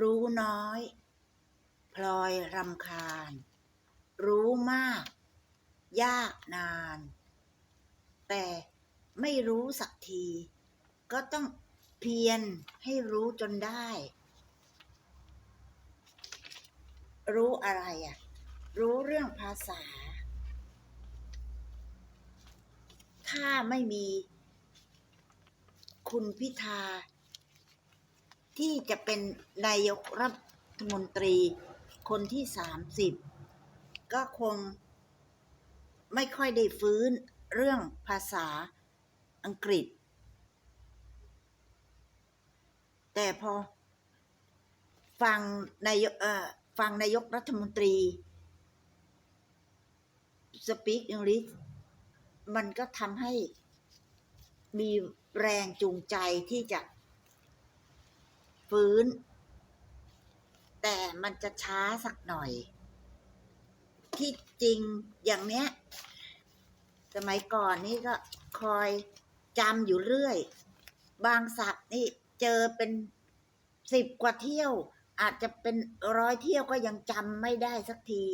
รู้น้อย พลอยรำคาญ รู้มาก ยากนาน แต่ไม่รู้สักที ก็ต้องเพียรให้รู้จนได้ รู้อะไรอะ รู้เรื่องภาษา ถ้าไม่มีคุณพิธา ที่จะเป็นนายกรัฐมนตรีคนที่สามสิบก็คงไม่ค่อยได้ฟื้นเรื่องภาษาอังกฤษ แต่พอฟังนายเอ่อฟังนายกรัฐมนตรี speak English มันก็ทำให้มีแรงจูงใจที่จะ ฟื้น แต่มันจะช้าสักหน่อย ที่จริงอย่างเนี้ย สมัยก่อนนี่ก็คอยจำอยู่เรื่อย บางศัพท์นี่เจอเป็นสิบกว่าเที่ยว อาจจะเป็นร้อยเที่ยวก็ยังจำไม่ได้สักที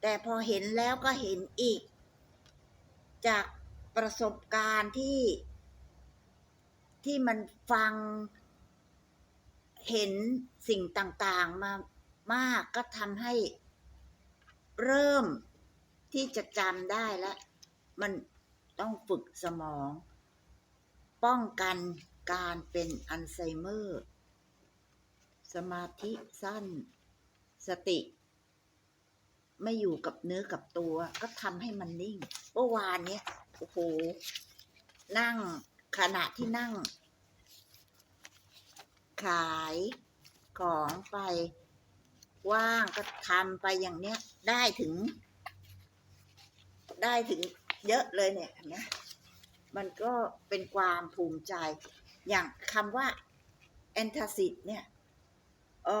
แต่พอเห็นแล้วก็เห็นอีก จากประสบการณ์ที่ที่มันฟัง เห็นสิ่งต่างๆมามากก็ทำให้เริ่มที่จะจำได้แล้วมันต้องฝึกสมอง ป้องกันการเป็นอัลไซเมอร์ สมาธิสั้น สติ ไม่อยู่กับเนื้อกับตัว ก็ทำให้มันนิ่งเมื่อวานเนี้ยโอ้โห นั่งขณะที่นั่ง ขายของไปว่างก็ทำไปอย่างเนี้ยได้ถึง ได้ถึงเยอะเลยเนี่ยเห็นไหมมันก็เป็นความภูมิใจ อย่างคำว่าแอนทาซิดเนี่ย อ๋อ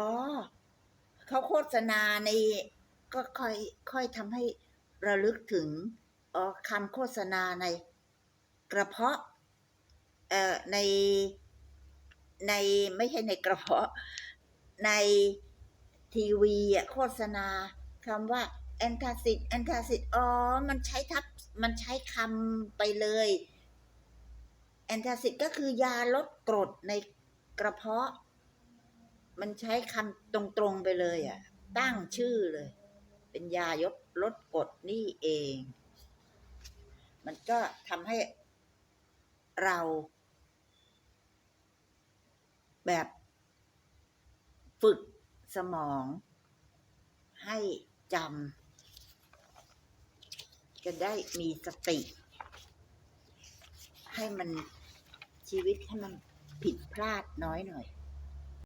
เขาโฆษณาในก็ค่อยค่อยทำให้ระลึกถึงออคำโฆษณาในกระเพาะเอ่อใน ในไม่ใช่ในกระเพาะ ในทีวีอะโฆษณาคำว่าแอนทาซิดแอนทาซิดอ๋อ มันใช้ทับ มันใช้คำไปเลยแอนทาซิดก็คือยาลดกรดในกระเพาะ มันใช้คำตรงๆไปเลยอะตั้งชื่อเลย เป็นยายดลดกรดนี่เอง มันก็ทำให้เรา แบบฝึกสมองให้จำจะได้มีสติ ให้มันชีวิตให้มันผิดพลาดน้อยหน่อย